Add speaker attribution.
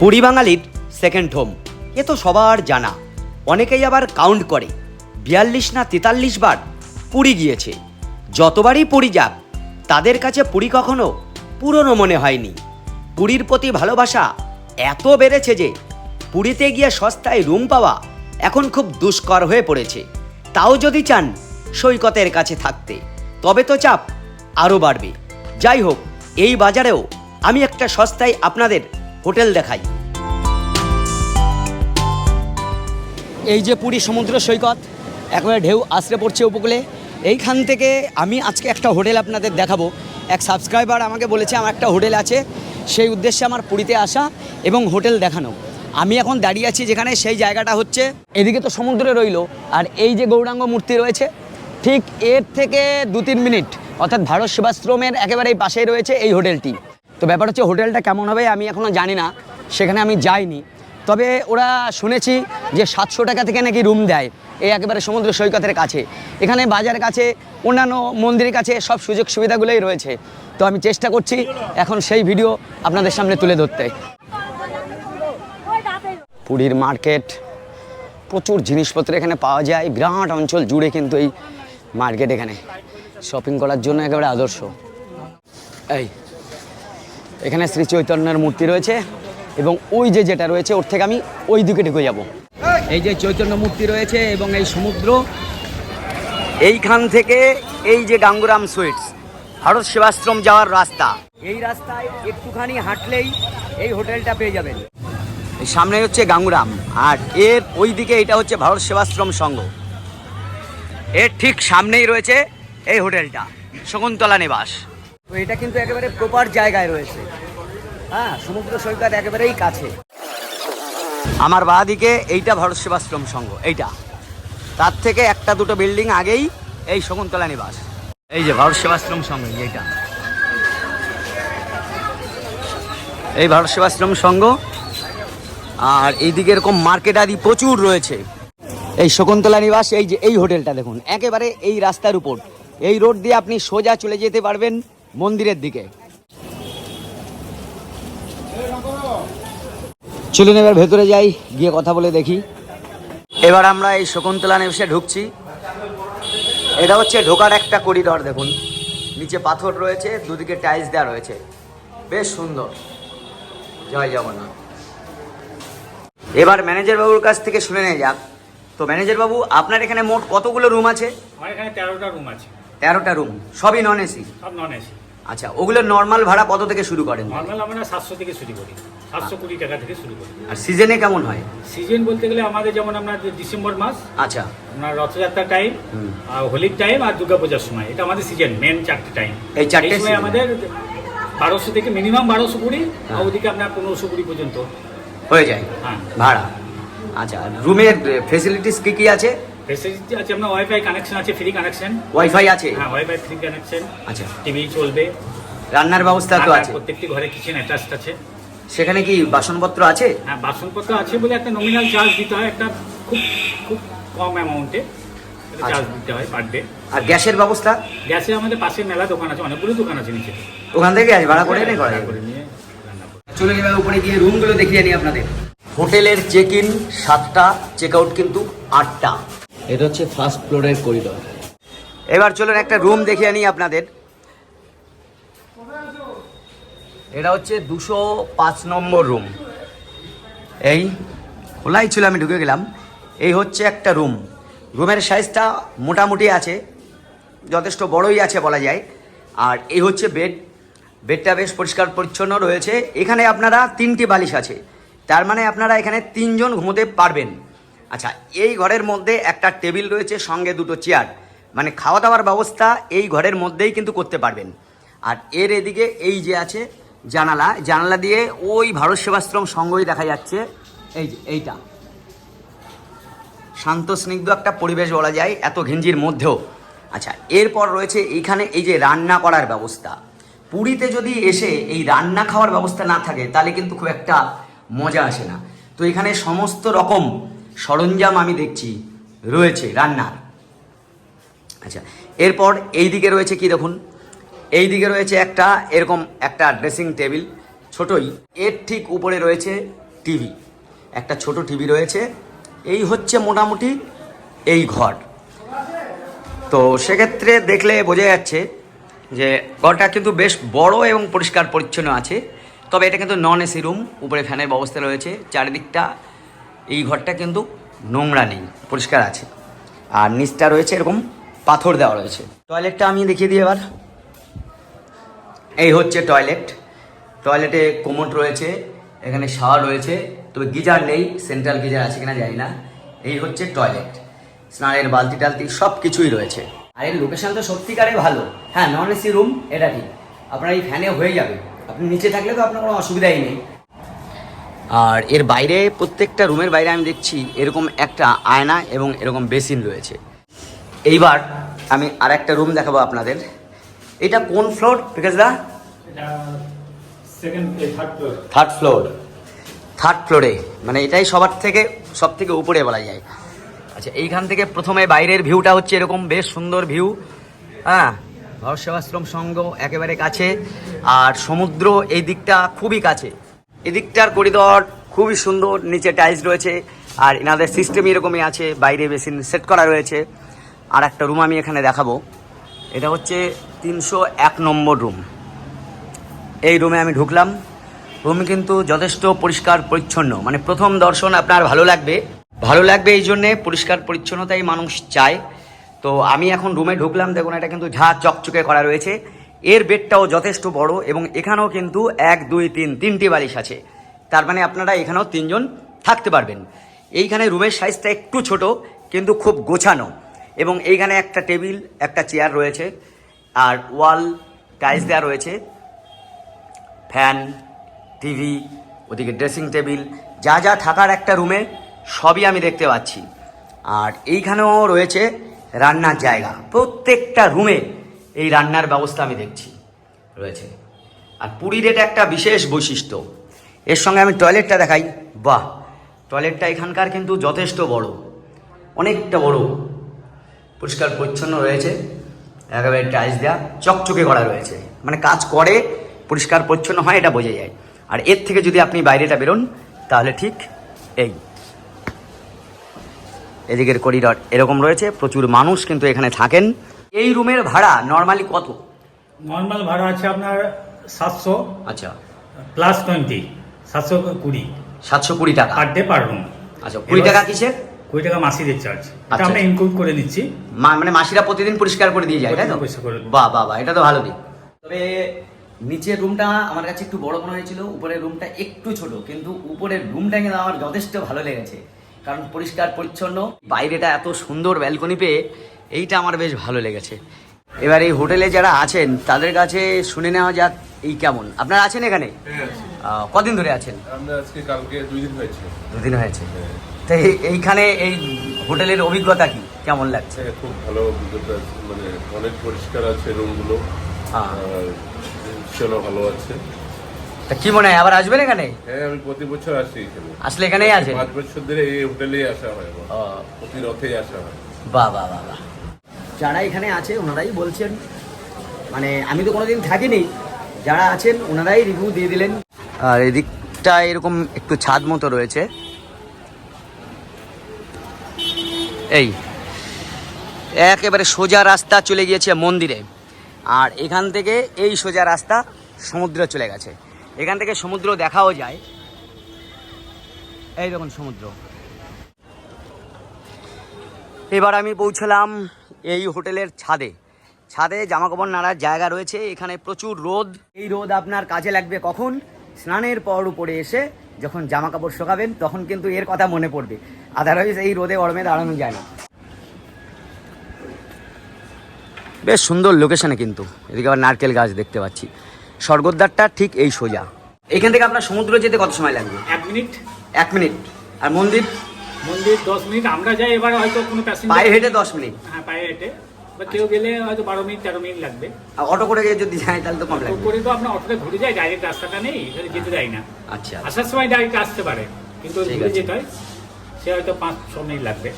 Speaker 1: পুরী বাঙালির second home এ তো সবার জানা। অনেকেই আবার কাউন্ট করে। বিয়াল্লিশ না তেতাল্লিশ বার পুরী গিয়েছে। যতবারই পুরী যাক, তাদের কাছে পুরী কখনো পুরনো মনে হয়নি। পুরীর প্রতি ভালোবাসা এত বেড়েছে যে, পুরীতে গিয়ে সস্তায় রুম পাওয়া এখন খুব দুষ্কর হয়ে পড়েছে। তাও যদি চান সৈকতের কাছে থাকতে, তবে তো চাপ আরও বাড়বে। যাই হোক, এই বাজারেও আমি একটা সস্তায় আপনাদের হোটেল দেখাই। এই যে পুরী সমুদ্র সৈকত, একবারে ঢেউ আশ্রে পড়ছে উপকূলে, এইখান থেকে আমি আজকে একটা হোটেল আপনাদের দেখাবো। এক সাবস্ক্রাইবার আমাকে বলেছে, আমার একটা হোটেল আছে। সেই উদ্দেশ্যে আমার পুরীতে আসা এবং হোটেল দেখানো। আমি এখন দাঁড়িয়ে আছি যেখানে সেই জায়গাটা হচ্ছে, এদিকে তো সমুদ্রে রইল। আর এই যে গৌরাঙ্গ মূর্তি রয়েছে, ঠিক এর থেকে দু তিন মিনিট, অর্থাৎ ভারত সেবাশ্রমের একেবারে এই পাশেই রয়েছে এই হোটেলটি। তো ব্যাপার হচ্ছে হোটেলটা কেমন হবে আমি এখনও জানি না, সেখানে আমি যাইনি। তবে ওরা শুনেছি যে সাতশো টাকা থেকে নাকি রুম দেয়, এই একেবারে সমুদ্র সৈকতের কাছে। এখানে বাজারের কাছে, অন্যান্য মন্দিরের কাছে সব সুযোগ সুবিধাগুলোই রয়েছে। তো আমি চেষ্টা করছি এখন সেই ভিডিও আপনাদের সামনে তুলে ধরতে। পুরীর মার্কেট, প্রচুর জিনিসপত্র এখানে পাওয়া যায়, বিরাট অঞ্চল জুড়ে কিন্তু এই মার্কেট এখানে। শপিং করার জন্য একেবারে আদর্শ। এই এখানে শ্রী চৈতন্যের মূর্তি রয়েছে এবং ওই যে যেটা রয়েছে, ওর থেকে আমি ওই দিকে ঢুকে যাব। এই যে চৈতন্য মূর্তি রয়েছে এবং এই সমুদ্র, এইখান থেকে এই যে গাঙ্গুরাম সুইটস, ভারত সেবাশ্রম যাওয়ার রাস্তা। এই রাস্তায় একটুখানি হাঁটলেই এই হোটেলটা পেয়ে যাবেন। সামনে হচ্ছে গাঙ্গুরাম, আর এর ওই দিকে এটা হচ্ছে ভারত সেবাশ্রম সংঘ। এর ঠিক সামনেই রয়েছে এই হোটেলটা, শকুন্তলা নিবাস। তো এটা কিন্তু একেবারে প্রপার জায়গায় রয়েছে। হ্যাঁ সমুদ্র সৈকত একেবারেই কাছে। আমার বাঁ দিকে এইটা ভারত সেবাশ্রম সংঘ, এইটা। তার থেকে একটা দুটো বিল্ডিং আগেই এই শকুন্তলা নিবাস। এই যে ভারত সেবাশ্রম সংঘ, এইটা। এই ভারত সেবাশ্রম সংঘ, আর এইদিকে এরকম মার্কেট আদি প্রচুর রয়েছে। এই শকুন্তলা নিবাস, এই যে এই হোটেলটা দেখুন, একেবারে এই রাস্তার উপর। এই রোড দিয়ে আপনি সোজা চলে যেতে পারবেন মন্দিরের দিকে। চলুন এবার ভেতরে যাই গিয়ে কথা বলে দেখি। এবার আমরা এই শকুন্তলা নিবাসে ঢুকছি। এটা হচ্ছে ঢোকার একটা করিডর দেখুন। নিচে পাথর রয়েছে দুদিকে টাইলস দেওয়া রয়েছে। বেশ সুন্দর। জয় জগন্নাথ। এবার ম্যানেজার বাবুর কাছ থেকে শুনে নিয়ে যাক। তো ম্যানেজার বাবু আপনার এখানে মোট কতগুলো রুম আছে?
Speaker 2: আমার এখানে তেরোটা রুম আছে।
Speaker 1: তেরোটা রুম সবই নন এসি
Speaker 2: সব নন এসি
Speaker 1: আচ্ছা ওগুলো নর্মাল ভাড়া কত থেকে শুরু করেন?
Speaker 2: নর্মাল আমরা সাতশো থেকে শুরু করি। সাতশো কুড়ি টাকা থেকে শুরু করি।
Speaker 1: আর সিজনে কেমন হয়?
Speaker 2: সিজন বলতে গেলে আমাদের যেমন আপনার ডিসেম্বর মাস
Speaker 1: আচ্ছা।
Speaker 2: আপনার রথযাত্রার টাইম আর হোলির টাইম আর দুর্গাপূজার সময়। এটা আমাদের সিজন মেন চারটে টাইম
Speaker 1: এই চারটে
Speaker 2: সময় আমাদের বারোশো থেকে মিনিমাম বারোশো কুড়ি
Speaker 1: হ্যাঁ।
Speaker 2: আর ওদিকে আপনার পনেরোশো কুড়ি পর্যন্ত।
Speaker 1: হয়ে যায়
Speaker 2: হ্যাঁ।
Speaker 1: ভাড়া। আচ্ছা রুমের ফেসিলিটিস কি কি আছে?
Speaker 2: ফেসিলিটি আছে আপনার ওয়াইফাই কানেকশন আছে ফ্রি কানেকশন
Speaker 1: ওয়াইফাই আছে?
Speaker 2: হ্যাঁ ওয়াইফাই ফ্রি কানেকশন
Speaker 1: আচ্ছা।
Speaker 2: টিভি চলবে।
Speaker 1: রান্নার ব্যবস্থা তো আছে।
Speaker 2: প্রত্যেকটি ঘরে কিচেন অ্যাটাচড আছে।
Speaker 1: সেখানে কি বাসনপত্র আছে?
Speaker 2: হ্যাঁ বাসনপত্র আছে বলে একটা নমিনাল চার্জ দিতে হয় একটা খুব খুব কম অ্যামাউন্টে চার্জ দিতে হয় পার ডে
Speaker 1: আর গ্যাসের ব্যবস্থা?
Speaker 2: গ্যাসে আমাদের পাশে মেলা দোকান আছে অনেকগুলো দোকান আছে নিচে।
Speaker 1: ওখান থেকে গ্যাস ভাড়া করে নেই করা
Speaker 2: করে নিয়ে
Speaker 1: চলে যাবে উপরে গিয়ে রুমগুলো দেখিয়ে নিই আপনাদের। হোটেলের চেক ইন সাতটা চেক আউট কিন্তু আটটা। এটা হচ্ছে ফার্স্ট ফ্লোরের করিডর এবার চলুন একটা রুম দেখিয়ে নিই আপনাদের। এটা হচ্ছে দুশো পাঁচ নম্বর রুম এই, খোলাই ছিল, আমি ঢুকে গেলাম। এই হচ্ছে একটা রুম রুমের সাইজটা মোটামুটি আছে, যথেষ্ট বড়ই আছে বলা যায়। আর এই হচ্ছে বেড বেডটা বেশ পরিষ্কার পরিচ্ছন্ন রয়েছে। এখানে আপনারা তিনটি বালিশ আছে। তার মানে আপনারা এখানে তিনজন ঘুমোতে পারবেন। আচ্ছা এই ঘরের মধ্যে একটা টেবিল রয়েছে, সঙ্গে দুটো চেয়ার। মানে খাওয়া দাওয়ার ব্যবস্থা এই ঘরের মধ্যেই কিন্তু করতে পারবেন। আর এর এদিকে এই যে আছে জানালা জানালা দিয়ে ওই ভারত সেবাশ্রম সঙ্গই দেখা যাচ্ছে। এই যে, এইটা। শান্ত, স্নিগ্ধ একটা পরিবেশ বলা যায় এত ঘিঞ্জির মধ্যেও। আচ্ছা এরপর রয়েছে এইখানে এই যে রান্না করার ব্যবস্থা। পুরীতে যদি এসে এই রান্না খাওয়ার ব্যবস্থা না থাকে, তাহলে কিন্তু খুব একটা মজা আসে না। তো এখানে সমস্ত রকম সরঞ্জাম আমি দেখছি। রয়েছে রান্নার। আচ্ছা এরপর এই দিকে রয়েছে কি দেখুন? এই দিকে রয়েছে একটা, এরকম একটা ড্রেসিং টেবিল ছোটই। এর ঠিক উপরে রয়েছে টিভি একটা ছোট টিভি রয়েছে। এই হচ্ছে মোটামুটি এই ঘর। তো সেক্ষেত্রে দেখলে বোঝা যাচ্ছে যে ঘরটা কিন্তু বেশ বড় এবং পরিষ্কার পরিচ্ছন্ন আছে। তবে এটা কিন্তু নন এসি রুম উপরে ফ্যানের ব্যবস্থা রয়েছে। চারিদিকটা এই ঘরটা কিন্তু নোংরা নেই, পরিষ্কার আছে। আর নিচটা রয়েছে এরকম পাথর দেওয়া রয়েছে। টয়লেটটা আমি দেখিয়ে দিই এবার। এই হচ্ছে টয়লেট। টয়লেটে কোমোট রয়েছে, এখানে শাওয়ার রয়েছে, তবে গিজার নেই, সেন্ট্রাল গিজার আছে কিনা জানি না। এই হচ্ছে টয়লেট। স্নানের বালতি টালতি সব কিছুই রয়েছে। আর এর লোকেশান তো সত্যিকারে ভালো। হ্যাঁ নন এসি রুম এটা ঠিক। আপনার এই ফ্যানে হয়ে যাবে। আপনি নিচে থাকলে তো আপনার কোনো অসুবিধাই নেই। আর এর বাইরে প্রত্যেকটা রুমের বাইরে আমি দেখছি এরকম একটা আয়না এবং এরকম বেসিন রয়েছে। এইবার আমি আর একটা রুম দেখাবো আপনাদের। এটা কোন ফ্লোর বিকাশ দা?
Speaker 2: Third floor
Speaker 1: third floor third ফ্লোরে মানে এটাই সবার থেকে সব থেকে উপরে বলা যায়। আচ্ছা এইখান থেকে প্রথমে বাইরের ভিউটা হচ্ছে এরকম বেশ সুন্দর ভিউ। হ্যাঁ ভারত সেবাশ্রম সংঘ একেবারে কাছে। আর সমুদ্র এই দিকটা খুবই কাছে। এদিকটার করিডর খুবই সুন্দর, নিচে টাইলস রয়েছে, আর এনাদের সিস্টেম এরকমই আছে, বাইরে বেসিন সেট করা রয়েছে। আর একটা রুম আমি এখানে দেখাবো। এটা হচ্ছে তিনশো এক নম্বর রুম এই রুমে আমি ঢুকলাম। রুম কিন্তু যথেষ্ট পরিষ্কার পরিচ্ছন্ন। মানে প্রথম দর্শন আপনার ভালো লাগবে। ভালো লাগবে এই জন্যে পরিষ্কার পরিচ্ছন্নতাই মানুষ চায়। তো আমি এখন রুমে ঢুকলাম। দেখুন, এটা কিন্তু ঝা চকচকে করা রয়েছে। এর বেডটাও যথেষ্ট বড় এবং এখানেও কিন্তু এক, দুই, তিন, তিনটি বালিশ আছে। তার মানে আপনারা এখানেও তিনজন থাকতে পারবেন। এইখানে রুমের সাইজটা একটু ছোট, কিন্তু খুব গোছানো। এবং এইখানে একটা টেবিল, একটা চেয়ার রয়েছে, আর ওয়াল, টাইলস দেওয়া রয়েছে, ফ্যান, টিভি, ওদিকে ড্রেসিং টেবিল, যা যা থাকার একটা রুমে সবই আমি দেখতে পাচ্ছি। আর এইখানেও রয়েছে রান্নার জায়গা। প্রত্যেকটা রুমে এই রান্নার ব্যবস্থা আমি দেখছি, রয়েছে। আর পুরীর এটা একটা বিশেষ বৈশিষ্ট্য। এর সঙ্গে আমি টয়লেটটা দেখাই। বাহ, টয়লেটটা এখানকার কিন্তু যথেষ্ট বড়। অনেকটা বড়। পরিষ্কার পরিচ্ছন্ন রয়েছে। একেবারে টাইলস দেওয়া চকচকে করা রয়েছে। মানে কাজ করে, পরিষ্কার পরিচ্ছন্ন হয়, এটা বোঝা যায়। আর এর থেকে যদি আপনি বাইরেটা বেরোন, তাহলে ঠিক এই। এদিকের করিডর এরকম রয়েছে। প্রচুর মানুষ কিন্তু এখানে থাকেন। এই রুমের ভাড়া নর্মালি কত?
Speaker 2: নর্মাল ভাড়া আছে আপনার সাতশো
Speaker 1: আচ্ছা।
Speaker 2: প্লাস টোয়েন্টি সাতশো কুড়ি।
Speaker 1: সাতশো কুড়ি টাকা।
Speaker 2: পার ডে পার রুম
Speaker 1: আচ্ছা কুড়ি টাকা কিসের?
Speaker 2: কুড়ি টাকা মাসিদের চার্জ এটা
Speaker 1: আচ্ছা,
Speaker 2: আমরা। ইনক্লুড করে নিচ্ছি।
Speaker 1: মা- মানে মাসিরা প্রতিদিন পরিষ্কার করে দিয়ে যায় তাই তো? বাহ বাহ বাহ এটা তো ভালো দিক। তবে নিচের রুমটা আমার কাছে একটু বড় মনে হয়েছিল উপরের রুমটা একটু ছোট কিন্তু উপরের রুমটা কিন্তু আমার যথেষ্ট ভালো লেগেছে। কারণ পরিষ্কার পরিচ্ছন্ন। বাইরেটা এত সুন্দর ব্যালকনি পেয়ে এইটা আমার বেশ ভালো লেগেছে। এবার এই হোটেলে যারা আছেন তাদের কাছে শুনে নেওয়া যাক এই কেমন। আপনারা আছেন এখানে?
Speaker 3: হ্যাঁ,
Speaker 1: কদিন ধরে আছেন?
Speaker 3: আমরা আজকে কালকে দুই দিন হয়েছে।
Speaker 1: দুদিন হয়েছে। তো এই- এইখানে এই হোটেলের অভিজ্ঞতা কি? কেমন লাগছে?
Speaker 3: হ্যাঁ, খুব ভালো অভিজ্ঞতা মানে অনেক পরিষ্কার আছে রুমগুলো।
Speaker 1: হ্যাঁ।
Speaker 3: ভালো আছে।
Speaker 1: তা কি মনে হয় আবার আসবেন এখানে?
Speaker 3: হ্যাঁ আমি প্রতি বছর আসি এখানে।
Speaker 1: আসলে এখানেই আছে
Speaker 3: পাঁচ বছর ধরে এই হোটেলেই আসা হয় প্রতি রথেই আসা হয়।
Speaker 1: বাহ বাহ বাহ বাহ। যারা এখানে আছে ওনারাই বলছেন মানে আমি তো কোনোদিন থাকিনি, যারা আছেন, ওনারাই রিভিউ দিয়ে দিলেন। আর এদিকটা এরকম একটু ছাদ মতো রয়েছে। এই, একেবারে সোজা রাস্তা চলে গিয়েছে মন্দিরে। আর এখান থেকে এই সোজা রাস্তা সমুদ্রে চলে গেছে। এখান থেকে সমুদ্র দেখাও যায়। এই দেখুন সমুদ্র। এবার আমি পৌঁছলাম এই হোটেলের ছাদে। ছাদে জামা কাপড় নাড়ার জায়গা রয়েছে এখানে প্রচুর রোদ। এই রোদ আপনার কাজে লাগবে কখন? স্নানের পর উপরে এসে যখন জামা কাপড় শোকাবেন তখন কিন্তু এর কথা মনে পড়বে। আদারওয়াইজ এই রোদে গরমে দাঁড়ানো যায় না। বেশ সুন্দর লোকেশনে কিন্তু। এদিকে আবার নারকেল গাছ দেখতে পাচ্ছি। স্বর্গদ্বারটা ঠিক এই সোজা। এখান থেকে আপনার সমুদ্র যেতে কত সময় লাগবে?
Speaker 2: এক মিনিট।
Speaker 1: এক মিনিট। আর মন্দির?
Speaker 2: মন্দির দশ মিনিট। আমরা যাই এবার হয়তো কোনো
Speaker 1: পায়ে হেঁটে দশ মিনিট।
Speaker 2: পায়ে হেঁটে বা কেউ গেলে হয়তো বারো মিনিট তেরো মিনিট লাগবে।
Speaker 1: অটো করে যদি যায় তাহলে তো কম লাগবে।
Speaker 2: করে তো আপনার অটোতে ঘুরে যায় ডাইরেক্ট রাস্তাটা নেই এখানে যেতে যায় না।
Speaker 1: আচ্ছা।
Speaker 2: আসার সময় ডাইরেক্ট আসতে পারে কিন্তু ঘুরে যেতে হয় সে হয়তো পাঁচ ছ মিনিট লাগবে।